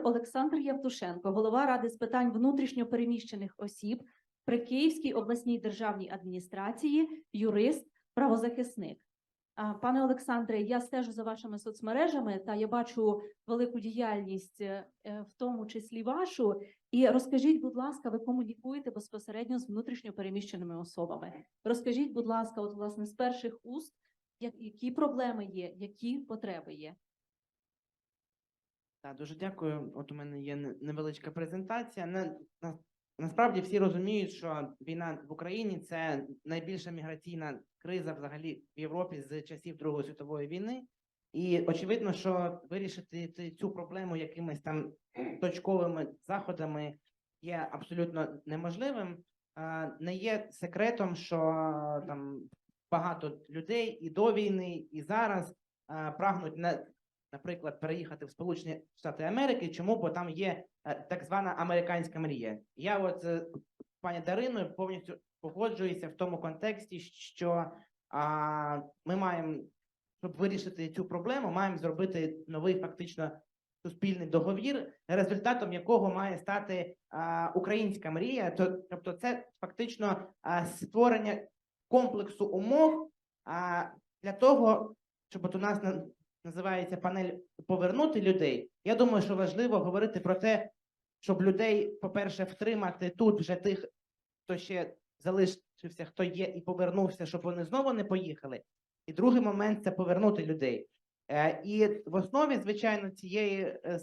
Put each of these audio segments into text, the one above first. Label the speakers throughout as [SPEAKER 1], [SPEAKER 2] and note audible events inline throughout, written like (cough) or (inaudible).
[SPEAKER 1] Олександр Явтушенко, голова Ради з питань внутрішньо переміщених осіб при Київській обласній державній адміністрації, юрист, правозахисник. Пане Олександре, я стежу за вашими соцмережами та я бачу велику діяльність, е, в тому числі вашу. І розкажіть, будь ласка, ви комунікуєте безпосередньо з внутрішньо переміщеними особами. Розкажіть, будь ласка, от власне з перших уст, які проблеми є, які потреби є.
[SPEAKER 2] Так, дуже дякую. От у мене є невеличка презентація. На, на, насправді всі розуміють, що війна в Україні це найбільша міграційна криза взагалі в Європі з часів Другої світової війни. І очевидно, що вирішити цю проблему якимись там (clears throat) точковими заходами є абсолютно неможливим. Не є секретом, що там багато людей і до війни, і зараз прагнуть на наприклад, переїхати в Сполучені Штати Америки. Чому? Бо там є е, так звана американська мрія. Я от з пані Дариною повністю погоджуюся в тому контексті, що а, ми маємо, щоб вирішити цю проблему, маємо зробити новий фактично суспільний договір, результатом якого має стати а, українська мрія. То, тобто, це фактично а, створення комплексу умов а, для того, щоб от у нас на називається панель повернути людей. Я думаю, що важливо говорити про те, щоб людей, по-перше, втримати тут вже тих, хто ще залишився, хто є і повернувся, щоб вони знову не поїхали. І другий момент це повернути людей. Е, І в основі, звичайно, цієї е,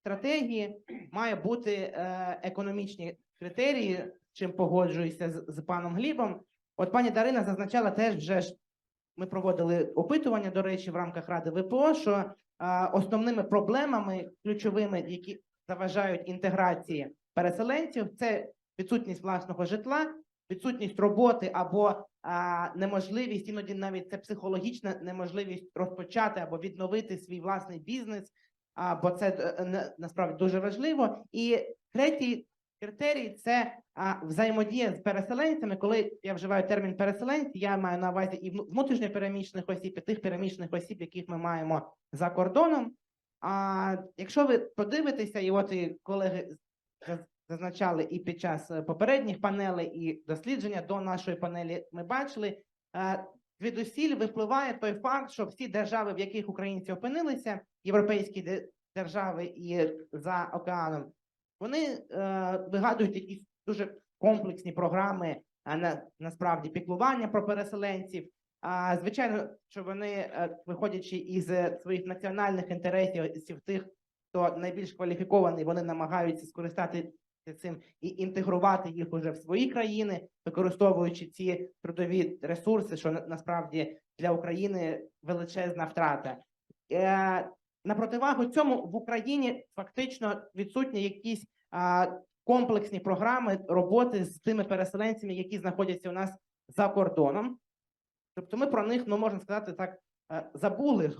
[SPEAKER 2] стратегії має бути е, економічні критерії, чим погоджуюся з, паном Глібом. От пані Дарина зазначала теж вже ми проводили опитування, до речі, в рамках Ради ВПО, що основними проблемами ключовими, які заважають інтеграції переселенців, це відсутність власного житла, відсутність роботи або а, неможливість, іноді навіть це психологічна неможливість розпочати або відновити свій власний бізнес, а, бо це е, насправді дуже важливо. І третій критерій це а, взаємодія з переселенцями. Коли я вживаю термін переселенці, я маю на увазі і вну- внутрішньо переміщених осіб, і тих переміщених осіб, яких ми маємо за кордоном. А якщо ви подивитеся, і от і колеги зазначали і під час е, попередніх панелей, і дослідження до нашої панелі, ми бачили. е, Звідусіль випливає той факт, що всі держави, в яких українці опинилися, європейські держави і за океаном, вони е, вигадують якісь дуже комплексні програми, на насправді піклування про переселенців. А звичайно, що вони, е, виходячи із е, своїх національних інтересів, тих, хто найбільш кваліфікований, вони намагаються скористатися цим і інтегрувати їх уже в свої країни, використовуючи ці трудові ресурси, що на- насправді для України величезна втрата. На противагу цьому в Україні фактично відсутні якісь а, комплексні програми роботи з тими переселенцями, які знаходяться у нас за кордоном. Тобто ми про них, ну можна сказати, так е, забули.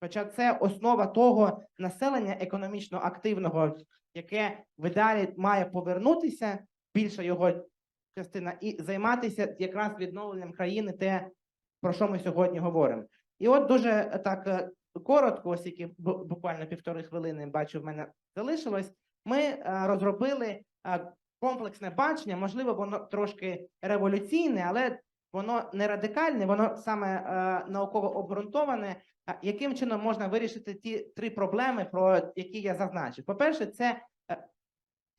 [SPEAKER 2] Хоча це основа того населення економічно активного, яке в ідеалі має повернутися, більша його частина, і займатися якраз відновленням країни, те, про що ми сьогодні говоримо. І от дуже е, так е, коротко, оскільки бу- буквально півтори хвилини бачу, в мене залишилось. Ми е, розробили е, комплексне бачення. Можливо, воно трошки революційне, але воно не радикальне, воно саме е, науково обґрунтоване. Яким чином можна вирішити ті три проблеми, про які я зазначив? По-перше, це е,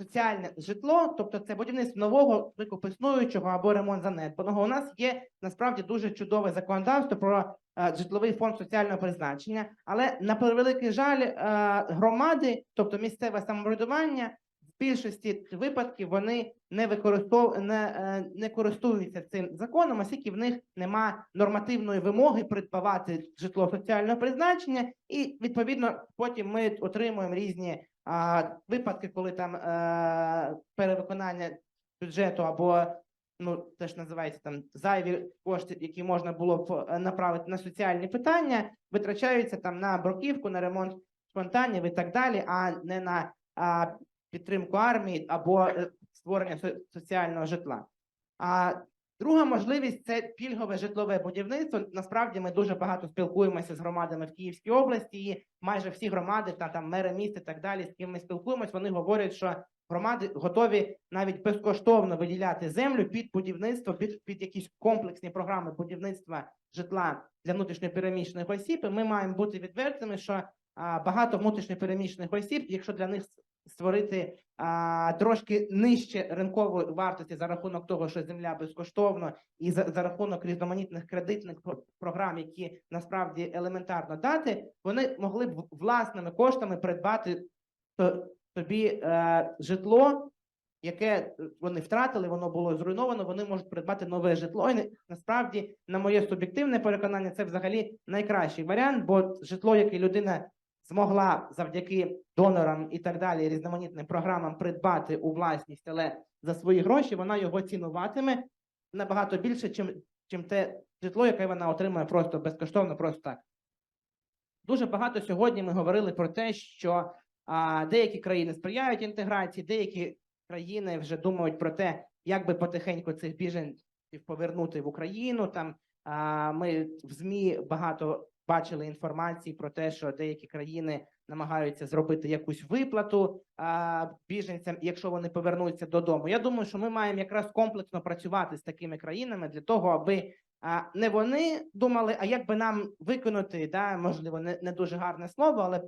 [SPEAKER 2] соціальне житло, тобто це будівництво нового викуп існуючого або ремонт занедбаного. У нас є насправді дуже чудове законодавство про е, житловий фонд соціального призначення, але на превеликий жаль, е, громади, тобто місцеве самоврядування, в більшості випадків вони не використов... не, е, не користуються цим законом, оскільки в них нема нормативної вимоги придбавати житло соціального призначення, і відповідно потім ми отримуємо різні а, випадки, коли там е, перевиконання бюджету або ну теж називається там зайві кошти, які можна було б е, направити на соціальні питання, витрачаються там на бруківку, на ремонт фонтанів і так далі, а не на а, підтримку армії або е, створення со- соціального житла. А Друга можливість це пільгове житлове будівництво. Насправді ми дуже багато спілкуємося з громадами в Київській області. І майже всі громади та там мери міст і так далі, з ким ми спілкуємось, вони говорять, що громади готові навіть безкоштовно виділяти землю під будівництво, під, під якісь комплексні програми будівництва житла для внутрішньопереміщених осіб. І ми маємо бути відвертими, що багато внутрішньопереміщених осіб, якщо для них створити а, трошки нижче ринкової вартості за рахунок того, що земля безкоштовно, і за, за рахунок різноманітних кредитних програм, які насправді елементарно дати, вони могли б власними коштами придбати то- тобі е, житло, яке е, вони втратили, воно було зруйновано. Вони можуть придбати нове житло. І насправді, на моє суб'єктивне переконання, це взагалі найкращий варіант, бо житло, яке людина змогла завдяки донорам і так далі, різноманітним програмам придбати у власність, але за свої гроші вона його цінуватиме набагато більше, чим, чим те житло, яке вона отримує просто безкоштовно, просто так. Дуже багато сьогодні ми говорили про те, що а, деякі країни сприяють інтеграції, деякі країни вже думають про те, як би потихеньку цих біженців повернути в Україну. Там а, ми в ЗМІ багато бачили інформації про те, що деякі країни намагаються зробити якусь виплату а, біженцям, якщо вони повернуться додому. Я думаю, що ми маємо якраз комплексно працювати з такими країнами для того, аби а, не вони думали, а як би нам виконати, да, можливо, не, не дуже гарне слово, але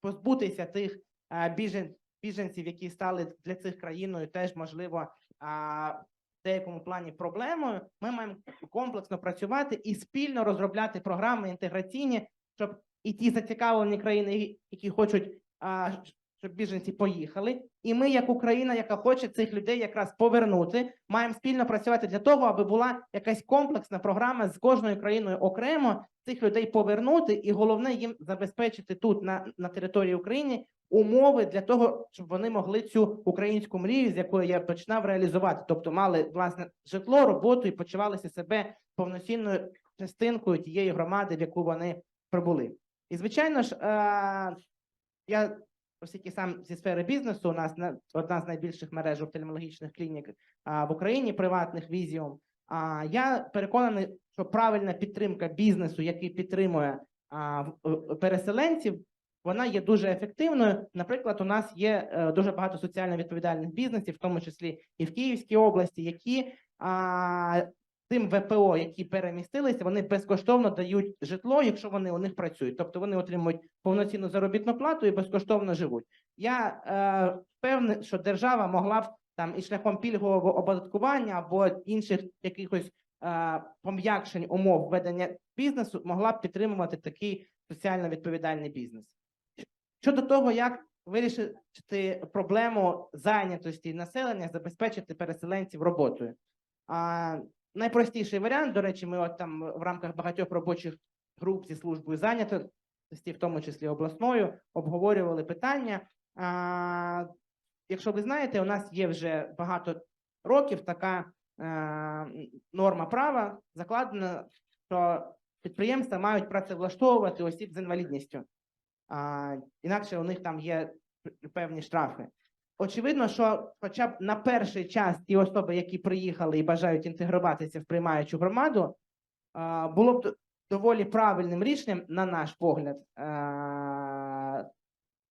[SPEAKER 2] позбутися тих а, біжен, біженців, які стали для цих країною, теж можливо а, деякому плані проблемою. Ми маємо комплексно працювати і спільно розробляти програми інтеграційні, щоб і ті зацікавлені країни, які хочуть, щоб біженці поїхали, і ми, як Україна, яка хоче цих людей якраз повернути, маємо спільно працювати для того, аби була якась комплексна програма з кожною країною окремо цих людей повернути, і головне їм забезпечити тут на, на території України умови для того, щоб вони могли цю українську мрію, з якої я починав реалізувати, тобто мали власне житло, роботу і почувалися себе повноцінною частинкою тієї громади, в яку вони прибули. І звичайно ж, е- я оскільки сам зі сфери бізнесу, у нас на- одна з найбільших мереж офтальмологічних клінік а, в Україні, приватних візіум. А я переконаний, що правильна підтримка бізнесу, який підтримує в- переселенців, вона є дуже ефективною. Наприклад, у нас є е, дуже багато соціально відповідальних бізнесів, в тому числі і в Київській області, які а, тим ВПО, які перемістилися, вони безкоштовно дають житло, якщо вони у них працюють. Тобто вони отримують повноцінну заробітну плату і безкоштовно живуть. Я е, впевнений, що держава могла б там і шляхом пільгового оподаткування або інших якихось е, пом'якшень умов ведення бізнесу могла б підтримувати такий соціально відповідальний бізнес. Щодо того, як вирішити проблему зайнятості населення, забезпечити переселенців роботою. А, найпростіший варіант, до речі, ми от там в рамках багатьох робочих груп зі службою зайнятості, в тому числі обласною, обговорювали питання. А, якщо ви знаєте, у нас є вже багато років така е, норма права закладена, що підприємства мають працевлаштовувати осіб з інвалідністю. А, інакше у них там є певні штрафи. Очевидно, що хоча б на перший час ті особи, які приїхали і бажають інтегруватися в приймаючу громаду, а, було б доволі правильним рішенням, на наш погляд, а,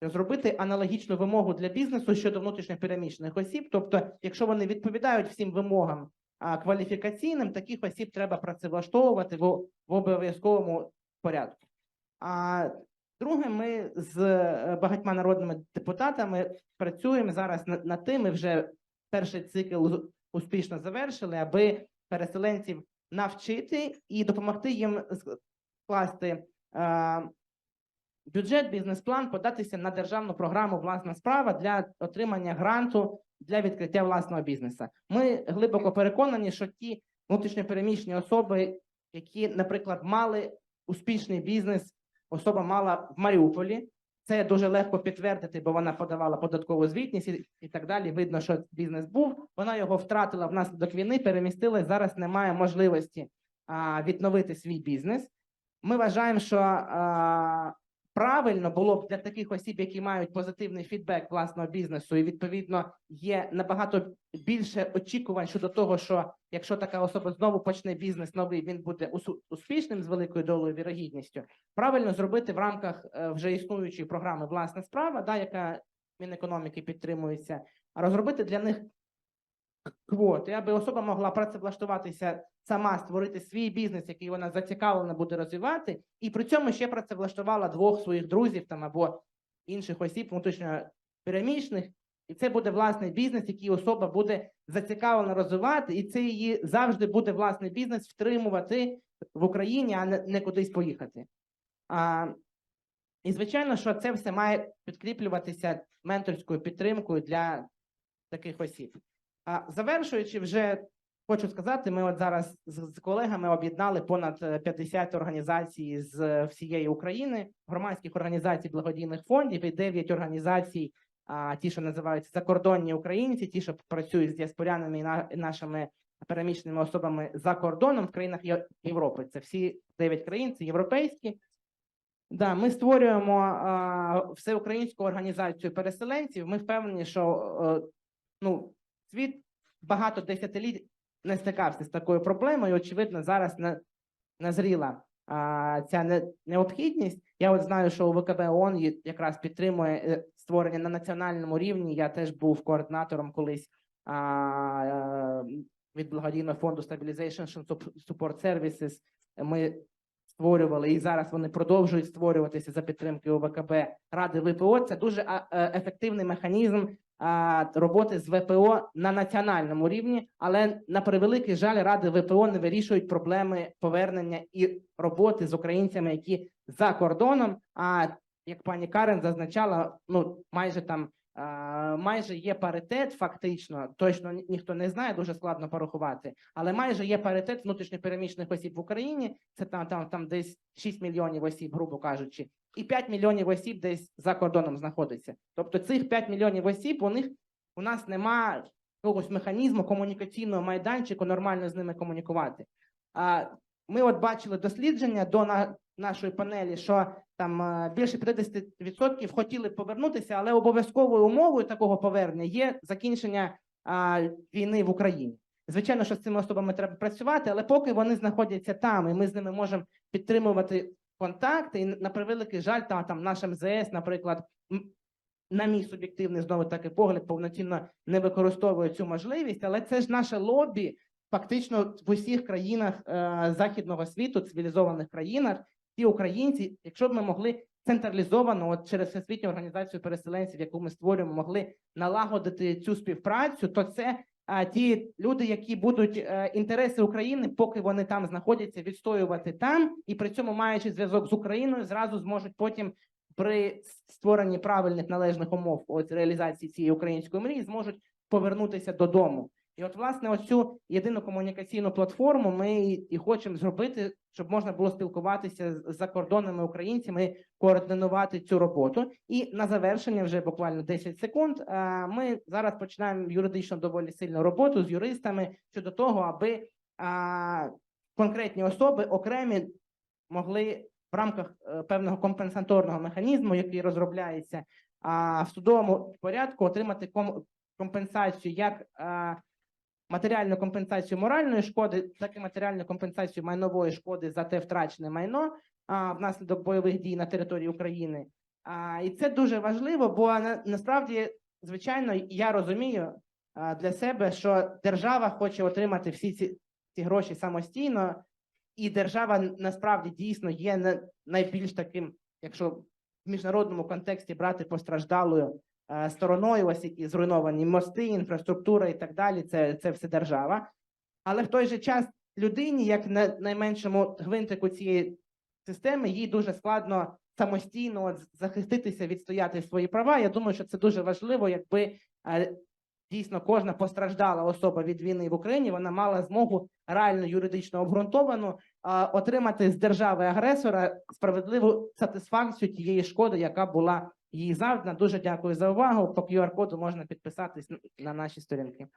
[SPEAKER 2] зробити аналогічну вимогу для бізнесу щодо внутрішньопереміщених осіб. Тобто, якщо вони відповідають всім вимогам а, кваліфікаційним, таких осіб треба працевлаштовувати в, в обов'язковому порядку. А друге, ми з е, багатьма народними депутатами працюємо зараз над, тим, і вже перший цикл успішно завершили, аби переселенців навчити і допомогти їм скласти е, бюджет, бізнес-план, податися на державну програму Власна справа для отримання гранту для відкриття власного бізнесу. Ми глибоко переконані, що ті внутрішньопереміщені особи, які, наприклад, мали успішний бізнес, особа мала в Маріуполі. Це дуже легко підтвердити, бо вона подавала податкову звітність і, і так далі. Видно, що бізнес був. Вона його втратила внаслідок війни, перемістилась. Зараз немає можливості а, відновити свій бізнес. Ми вважаємо, що а, правильно було б для таких осіб, які мають позитивний фідбек власного бізнесу, і відповідно є набагато більше очікувань щодо того, що якщо така особа знову почне бізнес новий, він буде успішним з великою долею вірогідністю. Правильно зробити в рамках е, вже існуючої програми власна справа, да, яка Мінекономіки підтримується, а розробити для них квоти, аби особа могла працевлаштуватися сама, створити свій бізнес, який вона зацікавлена буде розвивати, і при цьому ще працевлаштувала двох своїх друзів там або інших осіб внутрішньо переміщених. І це буде власний бізнес, який особа буде зацікавлена розвивати, і це її завжди буде власний бізнес втримувати в Україні, а не кудись поїхати. А, і звичайно, що це все має підкріплюватися менторською підтримкою для таких осіб. А завершуючи, вже хочу сказати, ми от зараз з, колегами об'єднали понад е, 50 організацій з е, всієї України, громадських організацій благодійних фондів і 9 організацій, а, ті, що називаються закордонні українці, ті, що працюють з діаспорянами і на, і нашими переміщеними особами за кордоном в країнах Європи. Це всі 9 країн, це європейські. Да, ми створюємо а, всеукраїнську організацію переселенців. Ми впевнені, що е, ну, світ багато десятиліть не стикався з такою проблемою. Очевидно, зараз на, назріла а, ця не, необхідність. Я от знаю, що у ВКБ ООН якраз підтримує е, створення на національному рівні. Я теж був координатором колись а, е, від благодійного фонду Stabilization Support Services. Ми створювали і зараз вони продовжують створюватися за підтримки ОВКБ Ради ВПО. Це дуже е, ефективний механізм роботи з ВПО на національному рівні, але на превеликий жаль, ради ВПО не вирішують проблеми повернення і роботи з українцями, які за кордоном. А як пані Карен зазначала, ну майже там. Майже є паритет, фактично, точно ніхто не знає, дуже складно порахувати, але майже є паритет внутрішньопереміщених осіб в Україні. Це там, там, там десь 6 мільйонів осіб, грубо кажучи, і 5 мільйонів осіб десь за кордоном знаходиться. Тобто цих 5 мільйонів осіб у них у нас нема якогось механізму комунікаційного майданчику, нормально з ними комунікувати. А ми от бачили дослідження до нашої панелі, що там е, більше 50% хотіли повернутися, але обов'язковою умовою такого повернення є закінчення а, війни в Україні. Звичайно, що з цими особами треба працювати, але поки вони знаходяться там, і ми з ними можемо підтримувати контакти. І на превеликий жаль, там, там наш МЗС, наприклад, на мій суб'єктивний знову таки погляд, повноцінно не використовує цю можливість, але це ж наше лобі. Фактично в усіх країнах е, західного світу, цивілізованих країнах, ті українці, якщо б ми могли централізовано, от через всесвітню організацію переселенців, яку ми створюємо, могли налагодити цю співпрацю, то це а, ті люди, які будуть е, інтереси України, поки вони там знаходяться, відстоювати там, і при цьому маючи зв'язок з Україною, зразу зможуть потім при створенні правильних належних умов от реалізації цієї української мрії, зможуть повернутися додому. І от, власне, оцю єдину комунікаційну платформу ми і, хочемо зробити, щоб можна було спілкуватися з закордонними українцями, координувати цю роботу. І на завершення, вже буквально 10 секунд. а, Ми зараз починаємо юридично доволі сильну роботу з юристами щодо того, аби конкретні особи окремі могли в рамках е, певного компенсаторного механізму, який розробляється, в судовому порядку отримати ком- компенсацію як матеріальну компенсацію моральної шкоди, так і матеріальну компенсацію майнової шкоди за те втрачене майно а, внаслідок бойових дій на території України. А, і це дуже важливо, бо на, насправді, звичайно, я розумію а, для себе, що держава хоче отримати всі ці, ці гроші самостійно, і держава насправді дійсно є найбільш таким, якщо в міжнародному контексті брати постраждалою стороною, ось які зруйновані мости, інфраструктура і так далі. Це, це все держава. Але в той же час людині, як на найменшому гвинтику цієї системи, їй дуже складно самостійно захиститися, відстояти свої права. Я думаю, що це дуже важливо, якби е, дійсно кожна постраждала особа від війни в Україні, вона мала змогу реально юридично обґрунтовану отримати з держави агресора справедливу сатисфакцію тієї шкоди, яка була їй завдана. Дуже дякую за увагу. По QR-коду можна підписатись на наші сторінки.